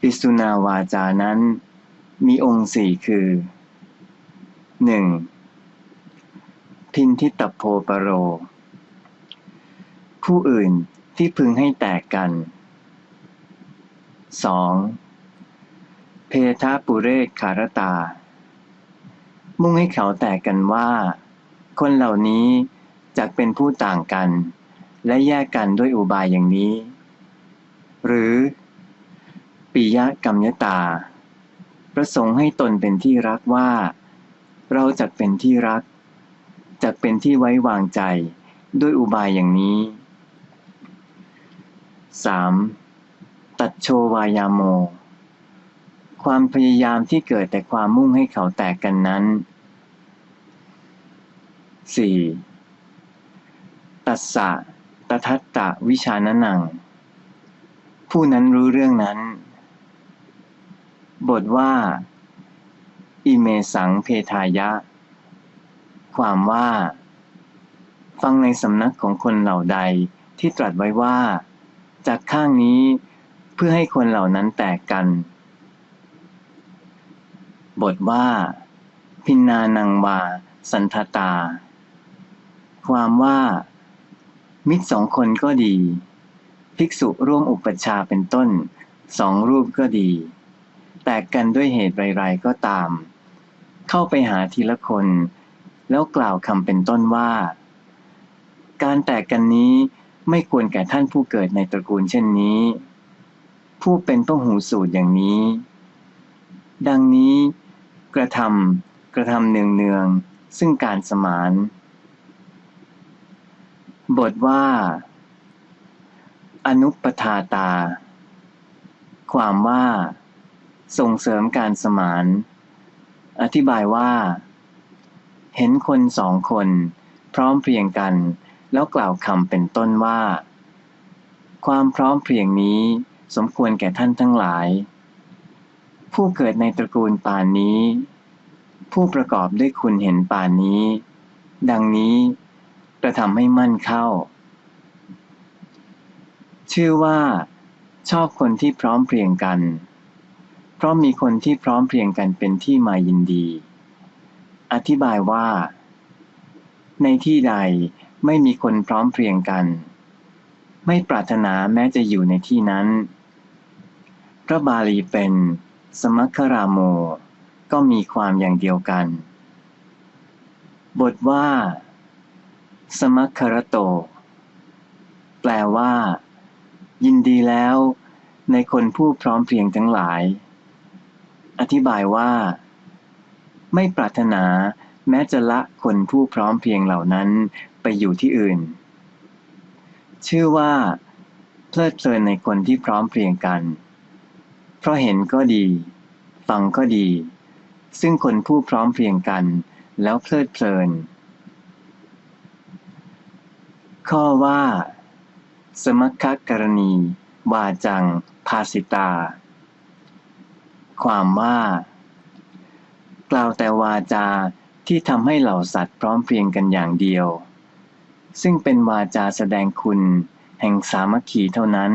ปิสุนาวาจานั้น มีองค์สี่คือ 1. พินทิตโพปโร ผู้อื่นที่พึงให้แตกกัน 2. เพทาปุเรศคารตา มุ่งให้เขาแตกกันว่า คนเหล่านี้จะเป็นผู้ต่างกัน และแยกกันด้วยอุบายอย่างนี้ หรือ ปิยกรรมยตา ประสงค์ให้ตนเป็นที่รักว่า เราจะเป็นที่รักจะเป็นที่ไว้วางใจด้วยอุบายอย่างนี้ 3. ตัดโชวายาโม ความพยายามที่เกิดแต่ความมุ่งให้เขาแตกกันนั้น 4. ตัสสะตทัตตะวิชานนัง ผู้นั้นรู้เรื่องนั้น บทว่า อิเมสังเพทายะ ความว่า ฟังในสำนักของคนเหล่าใดที่ตรัสไว้ว่า จากข้างนี้เพื่อให้คนเหล่านั้นแตกกัน บทว่า พินนานังวา สันทตา ความว่า มิตรสองคนก็ดี ภิกษุร่วมอุปชฌาเป็นต้น สองรูปก็ดี แตกกันด้วยเหตุไรๆก็ตาม เข้าไปหาทีละคน แล้วกล่าวคำเป็นต้นว่า การแตกกันนี้ไม่ควรแก่ท่านผู้เกิดในตระกูลเช่นนี้ ผู้เป็นพหูสูตรอย่างนี้ ดังนี้กระทำกระทำเนืองเนืองๆซึ่งการสมาน บทว่า อนุปทาตา ความว่า ส่งเสริมการสมาน อธิบายว่า เห็นคนสองคน พร้อมเพรียงกัน แล้วกล่าวคำเป็นต้นว่า ความพร้อมเพรียงนี้สมควรแก่ท่านทั้งหลาย ผู้เกิดในตระกูลปานนี้ ผู้ประกอบด้วยคุณเห็นปานนี้ ดังนี้กระทำให้มั่นเข้า ชื่อว่า ชอบคนที่พร้อมเพรียงกัน เพราะมีคนที่พร้อมเพรียงกันเป็นที่มายินดี อธิบายว่า ในที่ใดไม่มีคนพร้อมเพรียงกัน ไม่ปรารถนาแม้จะอยู่ในที่นั้น พระบาลีเป็น สมัคคราโม ก็มีความอย่างเดียวกัน บทว่า สมัคครโต แปลว่า ยินดีแล้วในคนผู้พร้อมเพรียงทั้งหลาย อธิบายว่า ไม่ปรารถนาแม้จะละคนผู้พร้อมเพียงเหล่านั้นไปอยู่ที่อื่น ชื่อว่า เพลิดเพลินในคนที่พร้อมเพรียงกัน เพราะเห็นก็ดี ฟังก็ดี ซึ่งคนผู้พร้อมเพรียงกัน แล้วเพลิดเพลิน ข้อว่า สมัคคกรณี วาจัง ภาสิตา ความว่า กล่าวแต่วาจาที่ทำให้เหล่าสัตว์พร้อมเพรียงกันอย่างเดียว ซึ่งเป็นวาจาแสดงคุณ แห่งสามัคคีเท่านั้น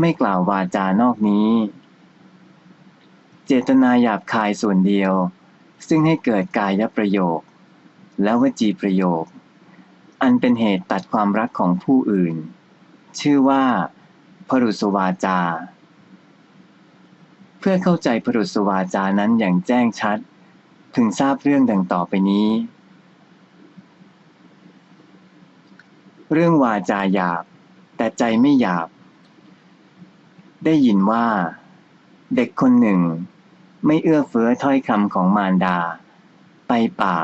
ไม่กล่าววาจานอกนี้ เจตนาหยาบคายส่วนเดียว ซึ่งให้เกิดกายประโยค และวจีประโยค อันเป็นเหตุตัดความรักของผู้อื่น ชื่อว่าพรุสวาจา เพื่อเข้าใจพรุสวาจานั้นอย่างแจ้งชัด พึงทราบเรื่องดังต่อไปนี้ เรื่องวาจาหยาบ แต่ใจไม่หยาบ ได้ยินว่า เด็กคนหนึ่ง ไม่เอื้อเฟื้อถ้อยคำของมารดา ไปป่า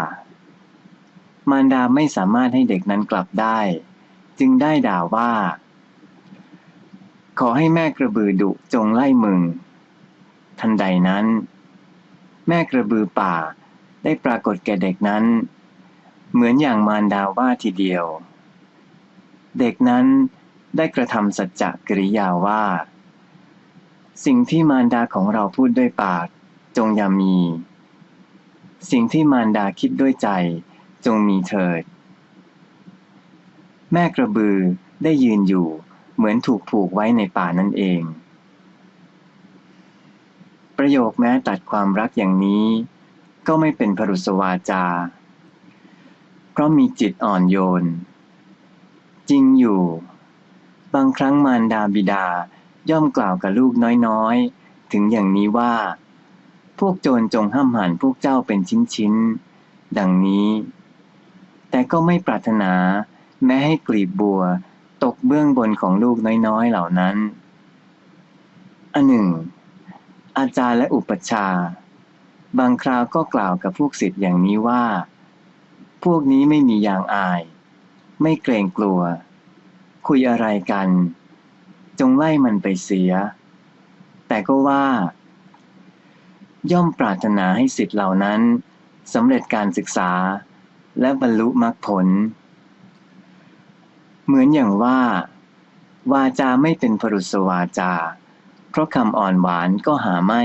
มารดาไม่สามารถให้เด็กนั้นกลับได้ จึงได้ด่าว่า ขอให้แม่กระบือดุจงไล่มึง ทันใดนั้น แม่กระบือป่าได้ปรากฏแก่เด็กนั้น เหมือนอย่างมารดาว่าทีเดียว เด็กนั้นได้กระทำสัจจะกริยาว่า สิ่งที่มารดาของเราพูดด้วยปากจงอย่ามี สิ่งที่มารดาคิดด้วยใจจงมีเถิด แม่กระบือได้ยืนอยู่เหมือนถูกผูกไว้ในป่านั่นเอง ประโยคแม้ตัดความรักอย่างนี้ ก็ไม่เป็นพรุสวาจา เพราะมีจิตอ่อนโยน จริงอยู่ บางครั้งมารดาบิดาย่อมกล่าวกับลูกน้อยๆ ถึงอย่างนี้ว่า พวกโจรจงห้ามหันพวกเจ้าเป็นชิ้นๆ ดังนี้ แต่ก็ไม่ปรารถนาแม้ให้กลีบบัว ตกเบื้องบนของลูกน้อยๆ เหล่านั้น อันหนึ่ง อาจารย์และอุปชา บางคราวก็กล่าวกับพวกศิษย์อย่างนี้ว่า พวกนี้ไม่มียางอาย ไม่เกรงกลัว คุยอะไรกัน จงไล่มันไปเสีย แต่ก็ว่า ย่อมปรารถนาให้ศิษย์เหล่านั้นสำเร็จการศึกษา และบรรลุมรรคผล เหมือนอย่างว่า วาจาไม่เป็นพรุสวาจา ราะคำอ่อนหวานก็หาไม่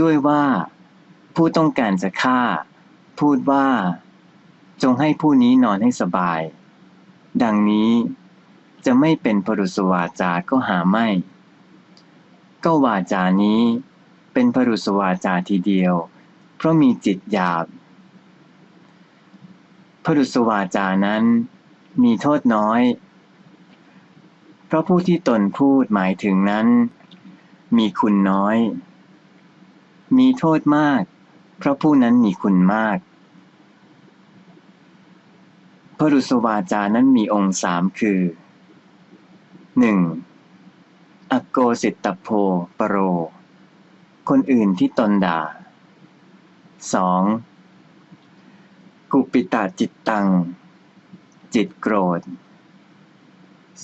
ด้วยว่า ผู้ต้องการจะฆ่า พูดว่า จงให้ผู้นี้นอนให้สบาย ดังนี้จะไม่เป็นพรุสวาจาก็หาไม่ ก็วาจานี้เป็นพรุสวาจาทีเดียว เพราะมีจิตหยาบพรุสวาจานั้นมีโทษน้อย เพราะผู้ที่ตนพูดหมายถึงนั้น มีคุณน้อย มีโทษมาก เพราะผู้นั้นมีคุณมากพรุสวาจานั้นมีองค์สามคือ 1. อโกสิตโพปโร คนอื่นที่ตนด่า 2. กุปิตาจิตตัง จิตโกรธ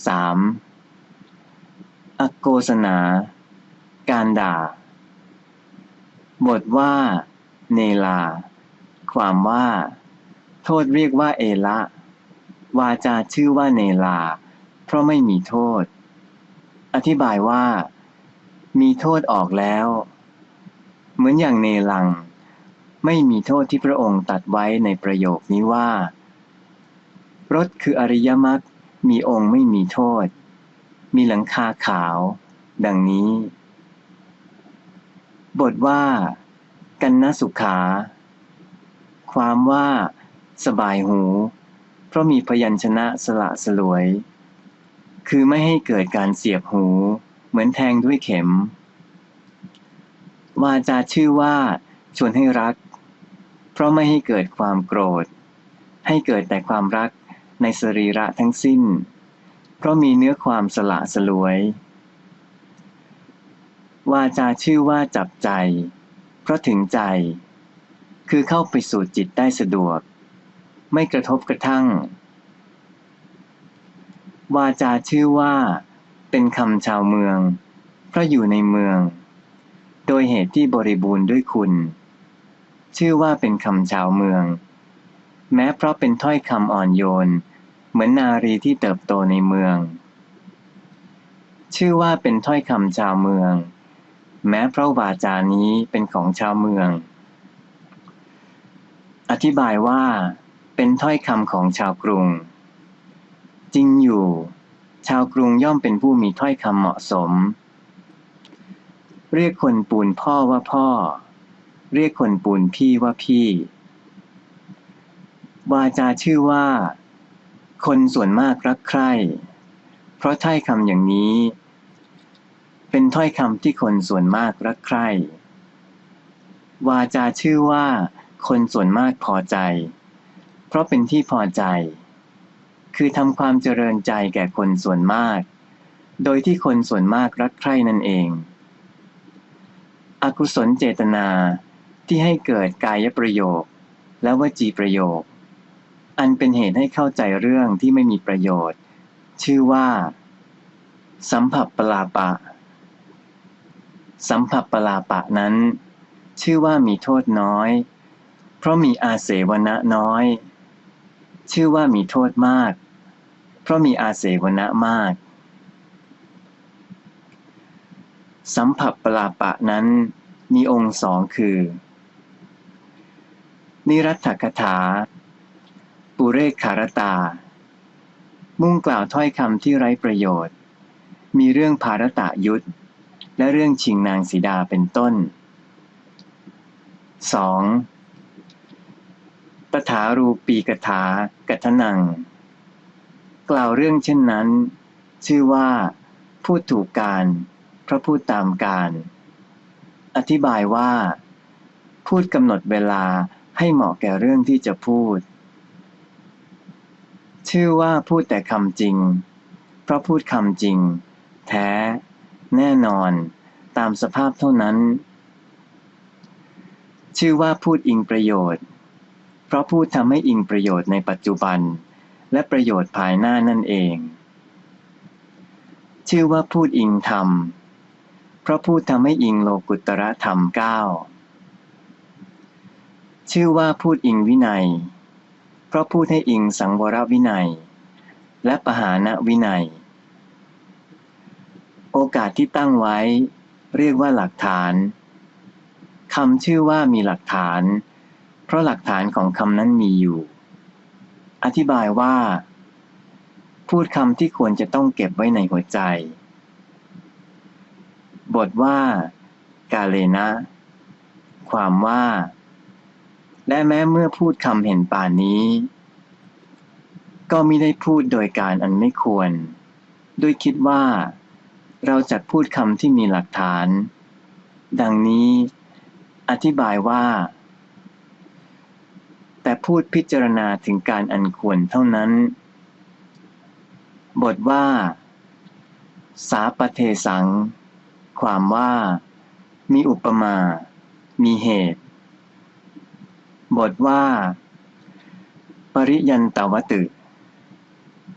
3. อโกสนา การด่า บทว่า เนลา ความว่า โทษเรียกว่าเอละ วาจาชื่อว่าเนลา เพราะไม่มีโทษ อธิบายว่า มีโทษออกแล้ว เหมือนอย่างเนลัง ไม่มีโทษที่พระองค์ตัดไว้ในประโยคนี้ว่า รถคืออริยมรรค มีองค์ไม่มีโทษ มีหลังคาขาว ดังนี้ บทว่า กันนสุขา ความว่า สบายหู เพราะมีพยัญชนะสละสลวย คือไม่ให้เกิดการเสียบหู เหมือนแทงด้วยเข็ม วาจาชื่อว่า ชวนให้รัก เพราะไม่ให้เกิดความโกรธ ให้เกิดแต่ความรักในสรีระทั้งสิ้น เพราะมีเนื้อความสละสลวย วาจาชื่อว่าจับใจ เพราะถึงใจ คือเข้าไปสู่จิตได้สะดวก ไม่กระทบกระทั่ง วาจาชื่อว่า เป็นคำชาวเมือง เพราะอยู่ในเมือง โดยเหตุที่บริบูรณ์ด้วยคุณ ชื่อว่าเป็นคำชาวเมือง แม้เพราะเป็นถ้อยคำอ่อนโยน เหมือนนารีที่เติบโตในเมือง ชื่อว่าเป็นถ้อยคำชาวเมือง แม้พระวาจานี้เป็นของชาวเมือง อธิบายว่า เป็นถ้อยคำของชาวกรุง จริงอยู่ ชาวกรุงย่อมเป็นผู้มีถ้อยคำเหมาะสม เรียกคนปูนพ่อว่าพ่อ เรียกคนปูนพี่ว่าพี่วาจาชื่อว่า คนส่วนมากรักใคร่ เพราะถ้อยคำอย่างนี้ เป็นถ้อยคำที่คนส่วนมากรักใคร่ วาจาชื่อว่า คนส่วนมากพอใจ เพราะเป็นที่พอใจ คือทำความเจริญใจแก่คนส่วนมาก โดยที่คนส่วนมากรักใคร่นั่นเอง อกุศลเจตนาที่ให้เกิดกายประโยค และวจีประโยค อันเป็นเหตุให้เข้าใจเรื่องที่ไม่มีประโยชน์ ชื่อว่า สัมผัสปลาปะ สัมผัสปลาปะนั้น ชื่อว่ามีโทษน้อย เพราะมีอาเสวนะน้อย ชื่อว่ามีโทษมาก เพราะมีอาเสวนะมาก สัมผัสปลาปะนั้นมีองค์สองคือ นิรัตถกถา ปุเรขารตา มุ่งกล่าวถ้อยคำที่ไร้ประโยชน์ มีเรื่องภารตะยุทธและเรื่องชิงนางสีดาเป็นต้น 2. ตถารูปีกถากัทนัง กล่าวเรื่องเช่นนั้น ชื่อว่าพูดถูกการเพราะพูดตามการ อธิบายว่า พูดกำหนดเวลาให้เหมาะแก่เรื่องที่จะพูด ชื่อว่าพูดแต่คำจริง เพราะพูดคำจริง แท้ แน่นอน ตามสภาพเท่านั้น ชื่อว่าพูดอิงประโยชน์ เพราะพูดทำให้อิงประโยชน์ในปัจจุบัน และประโยชน์ภายหน้านั่นเอง ชื่อว่าพูดอิงธรรม เพราะพูดทำให้อิงโลกุตระธรรมเก้าชื่อว่าพูดอิงวินัย เพราะพูดให้อิงสังวรวินัย และปหานวินัย โอกาสที่ตั้งไว้ เรียกว่าหลักฐานคำชื่อว่ามีหลักฐาน เพราะหลักฐานของคำนั้นมีอยู่ อธิบายว่า พูดคำที่ควรจะต้องเก็บไว้ในหัวใจ บทว่า กาเลนะ ความว่า และแม้เมื่อพูดคำเห็นป่านนี้ ก็มิได้พูดโดยการอันไม่ควร ด้วยคิดว่า เราจะพูดคำที่มีหลักฐาน ดังนี้ อธิบายว่า แต่พูดพิจารณาถึงการอันควรเท่านั้น บทว่า สาปเทสัง ความว่า มีอุปมา มีเหตุ บทว่า ปริยันตวตึ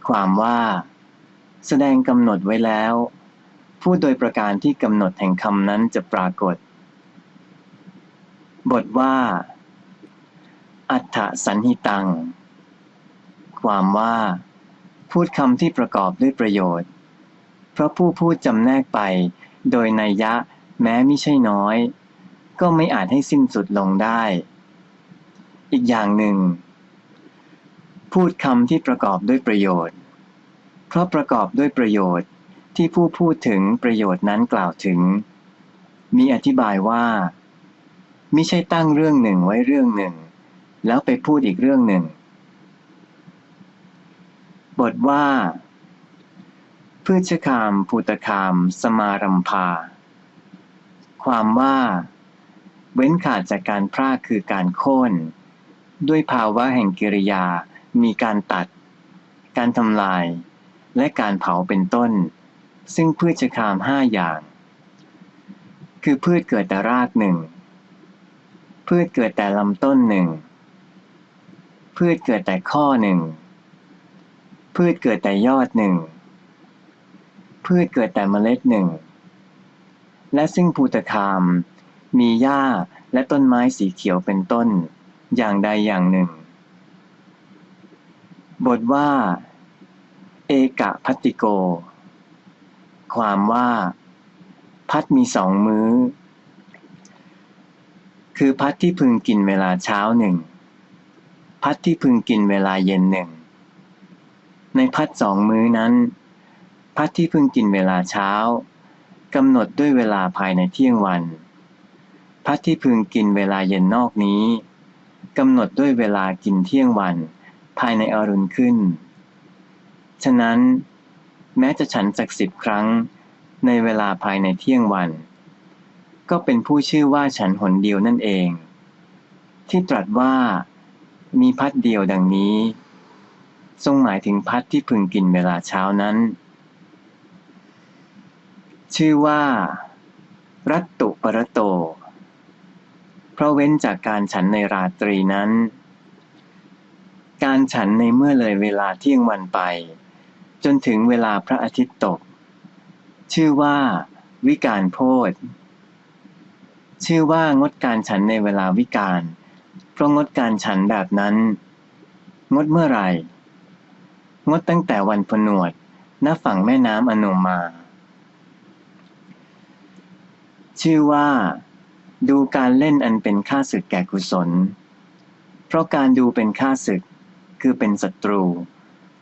ความว่า แสดงกำหนดไว้แล้ว พูดโดยประการที่กำหนดแห่งคำนั้นจะปรากฏ บทว่า อัฏฐสันหิตัง ความว่า พูดคำที่ประกอบด้วยประโยชน์ เพราะผู้พูดจำแนกไปโดยนัยยะแม้ไม่ใช่น้อย ก็ไม่อาจให้สิ้นสุดลงได้ อีกอย่างหนึ่ง พูดคำที่ประกอบด้วยประโยชน์ เพราะประกอบด้วยประโยชน์ที่ผู้พูดถึงประโยชน์นั้นกล่าวถึง มีอธิบายว่ามิใช่ตั้งเรื่องหนึ่งไว้เรื่องหนึ่ง แล้วไปพูดอีกเรื่องหนึ่ง บทว่าพืชคามภูตคาม สมารัมพา ความว่า เว้นขาดจากการพรากคือการโค่น ด้วยภาวะแห่งกิริยา มีการตัด การทำลาย และการเผาเป็นต้น ซึ่งพืชคามห้าอย่าง คือพืชเกิดแต่รากหนึ่ง พืชเกิดแต่ลำต้นหนึ่ง พืชเกิดแต่ข้อหนึ่ง พืชเกิดแต่ยอดหนึ่ง พืชเกิดแต่เมล็ดหนึ่ง และซึ่งภูตคาม มีหญ้าและต้นไม้สีเขียวเป็นต้น อย่างใดอย่างหนึ่ง บทว่า เอกะพัตติโก ความว่า พัดมีสองมื้อ คือพัดที่พึงกินเวลาเช้าหนึ่ง พัดที่พึงกินเวลาเย็นหนึ่ง ในพัดสองมื้อนั้น พัดที่พึงกินเวลาเช้ากำหนดด้วยเวลาภายในเที่ยงวัน พัดที่พึงกินเวลาเย็นนอกนี้ กำหนดด้วยเวลากินเที่ยงวัน ภายในอรุณขึ้น ฉะนั้น แม้จะฉันสักสิบครั้ง ในเวลาภายในเที่ยงวัน ก็เป็นผู้ชื่อว่าฉันหนเดียวนั่นเอง ที่ตรัสว่า มีพัดเดียวดังนี้ ทรงหมายถึงพัดที่พึงกินเวลาเช้านั้น ชื่อว่า รัตตุปรโต เพราะเว้นจากการฉันในราตรีนั้น การฉันในเมื่อเลยเวลาเที่ยงวันไป จนถึงเวลาพระอาทิตย์ตก ชื่อว่า วิการโพธชื่อว่างดการฉันในเวลาวิการ เพราะงดการฉันแบบนั้น งดเมื่อไหร่ งดตั้งแต่วันผนวดณฝั่งแม่น้ำอโนมา ชื่อว่า ดูการเล่นอันเป็นค่าศึกแก่กุศล เพราะการดูเป็นค่าศึก คือเป็นศัตรู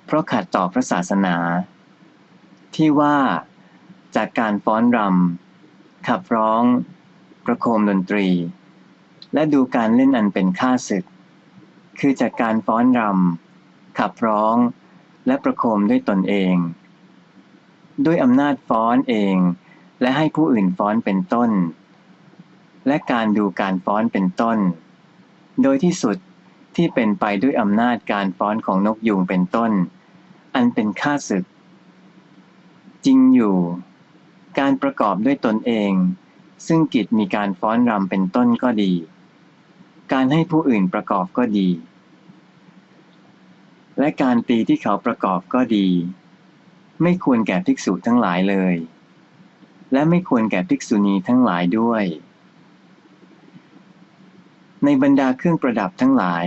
เพราะขัดต่อพระศาสนา ที่ว่าจากการฟ้อนรำขับร้อง ประโคมดนตรี และดูการเล่นอันเป็นค่าศึก คือจากการฟ้อนรำขับร้อง และประโคมด้วยตนเอง ด้วยอำนาจฟ้อนเอง และให้ผู้อื่นฟ้อนเป็นต้น และการดูการฟ้อนเป็นต้น โดยที่สุดที่เป็นไปด้วยอำนาจการฟ้อนของนกยูงเป็นต้น อันเป็นค่าศึก จริงอยู่ การประกอบด้วยตนเอง ซึ่งกิจมีการฟ้อนรำเป็นต้นก็ดี การให้ผู้อื่นประกอบก็ดี และการตีที่เขาประกอบก็ดี ไม่ควรแก่ภิกษุทั้งหลายเลย และไม่ควรแก่ภิกษุณีทั้งหลายด้วย ในบรรดาเครื่องประดับทั้งหลาย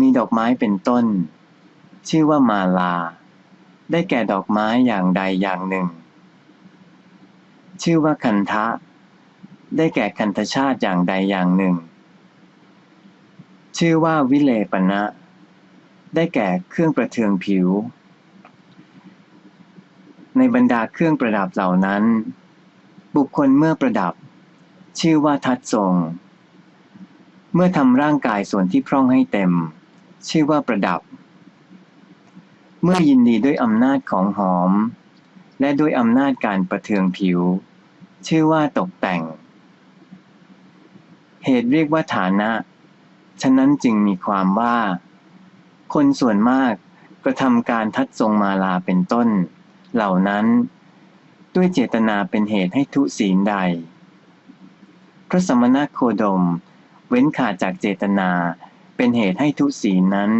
มีดอกไม้เป็นต้น ชื่อว่ามาลา ได้แก่ดอกไม้อย่างใดอย่างหนึ่ง ชื่อว่าคันทะ ได้แก่คันธชาติอย่างใดอย่างหนึ่ง ชื่อว่าวิเลปณะ ได้แก่เครื่องประเทืองผิว ในบรรดาเครื่องประดับเหล่านั้น บุคคลเมื่อประดับ ชื่อว่าทัดทรง เมื่อทำร่างกายส่วนที่พร่องให้เต็ม ชื่อว่าประดับ เมื่อยินดีด้วยอำนาจของหอม และด้วยอำนาจการประเทืองผิว ชื่อว่าตกแต่ง เหตุเรียกว่าฐานะ ฉะนั้นจึงมีความว่า คนส่วนมากกระทำการทัดทรงมาลาเป็นต้น เหล่านั้น ด้วยเจตนาเป็นเหตุให้ทุศีลใด พระสมณโคดม เว้นขาดจากเจตนา เป็นเหตุให้ทุศีลนั้น